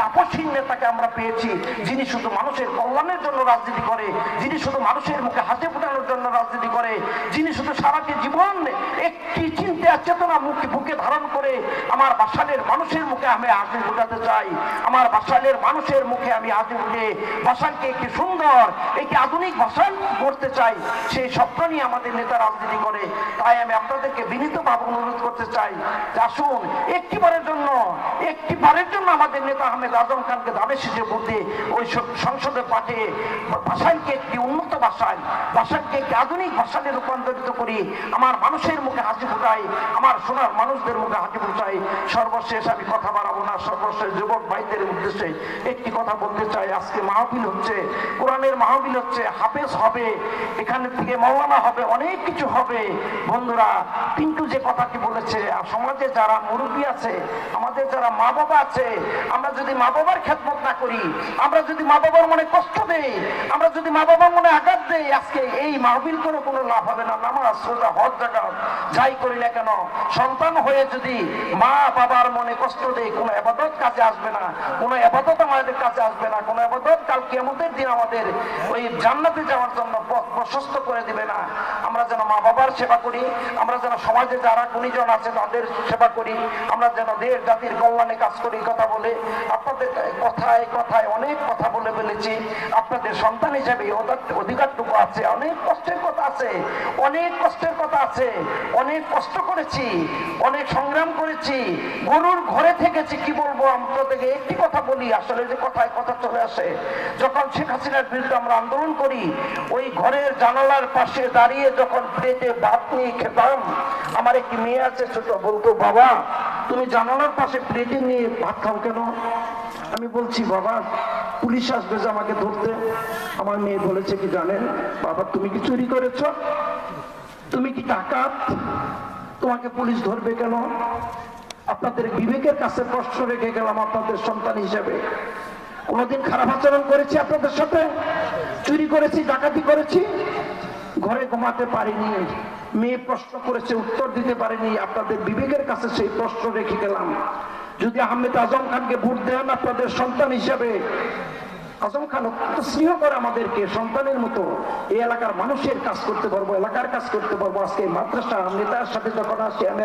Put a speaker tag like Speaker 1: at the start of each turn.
Speaker 1: 打特 আপসহীন নেতাকে আমরা পেয়েছি, যিনি শুধু মানুষের কল্যাণের জন্য রাজনীতি করে, যিনি শুধু মানুষের মুখে হাসি ফোটানোর জন্য রাজনীতি করে, যিনি শুধু সারাটি জীবন একটি চিন্তা চেতনা মুখে বুকে ধারণ করে আমার বাসালের মানুষের মুখে আমি হাসি ফোটাতে চাই। আমার বাসালের মানুষের মুখে আমি হাসি ফুটে বাসালকে একটি সুন্দর, একটি আধুনিক বাসাল করতে চাই। সেই স্বপ্ন নিয়ে আমাদের নেতা রাজনীতি করে। তাই আমি আপনাদেরকে বিনীতভাবে অনুরোধ করতে চাই আসুন একটিবারের জন্য একটি বারের জন্য আমাদের নেতা আহমেদ আজম দাবে শেষে বলতে ওই সংসদে পাঠিয়ে ভাষাকে একটি উন্নত ভাষায় ভাষাকে একটি আধুনিক ভাষাতে রূপান্তরিত করি। আমার মানুষের মুখে হাসি ফুটাই, আমার সোনার মানুষদের মুখে হাসি ফুটাই। সর্বশেষ আমি কথা বাড়াবো না, সর্বশেষ যুবক ভাইদের উদ্দেশ্যে একটি কথা বলতে চাই। আজকে মাহফিল হচ্ছে, কোরআনের মাহফিল হচ্ছে, হাফেজ হবে, এখানে থেকে মৌলানা হবে, অনেক কিছু হবে। বন্ধুরা, পিন্টু যে কথাটি বলেছে সমাজে যারা মুরব্বী আছে, আমাদের যারা মা বাবা আছে, আমরা যদি মা বাবার খেদমত না করি। আমরা যদি মা বাবার মনে কষ্ট দেই, আমরা যদি মা বাবার মনে আঘাত দেই, আজকে এই মাহবিল করে কোনো লাভ হবে না। নামাজ সোজা হজ, জাকাত, যাই করি না কেন, সন্তান হয়ে যদি মা বাবার মনে কষ্ট দেয় কোনো আবাদত কাজে আসবে না, কোনো আবাদত আমাদের কাছে আসবে না, কোনো আবাদত কাল কেমতের দিন আমাদের ওই জান্নাতে যাওয়ার জন্য পথ প্রশস্ত করে দিবে না। আমরা যেন মা বাবার সেবা করি, আমরা যেন সমাজে যারা গুণীজন আছে তাদের সেবা করি, আমরা যেন দেশ, জাতির কল্যাণে কাজ করি কথা বলে আপনাদের কথায় কথায় অনেক কথা বলে ফেলেছি। আপনাদের সন্তান হিসেবে অধিকারটুকু আছে, অনেক কষ্টের কথা আছে, অনেক কষ্টের কথা আছে, অনেক কষ্ট করেছি, অনেক সংগ্রাম করেছি, গরুর ঘরে থেকেছি, কি বলব? আমরা থেকে একটি কথা বলি, আসলে যে কথায় কথা চলে আসে। যখন শেখ হাসিনার বিরুদ্ধে আমরা আন্দোলন করি, ওই ঘরের জানালার পাশে দাঁড়িয়ে যখন প্লেটে ভাত নিয়ে খেতাম, আমার একটি মেয়ে আছে, ছোট বলতো, বাবা, তুমি জানালার পাশে প্লেটে নিয়ে ভাত খাও কেন? আমি বলছি, বাবা, পুলিশ আসবে যে আমাকে ধরতে। আমার মেয়ে বলেছে কি, জানেন, বাবা, তুমি কি চুরি করেছ? তুমি কি ডাকাত? তোমাকে পুলিশ ধরবে কেন? আপনাদের বিবেকের কাছে প্রশ্ন রেখে গেলাম আপনাদের সন্তান হিসেবে। কোনোদিন খারাপ আচরণ করেছি আপনাদের সাথে? চুরি করেছি, ডাকাতি করেছি? ঘরে ঘুমাতে পারিনি। মেয়ে প্রশ্ন করেছে, উত্তর দিতে পারেনি। আপনাদের বিবেকের কাছে সেই প্রশ্ন রেখে গেলাম। যদি আহমেদ আজম খানকে ভোট দেন আপনাদের সন্তান হিসাবে আজম খান, অত্যন্ত স্নেহ করে আমাদেরকে সন্তানের মতো এই এলাকার মানুষের কাজ করতে পারব, এলাকার কাজ করতে পারব। আজকে মাদ্রাসা নেতার সাথে যখন আসি, আমি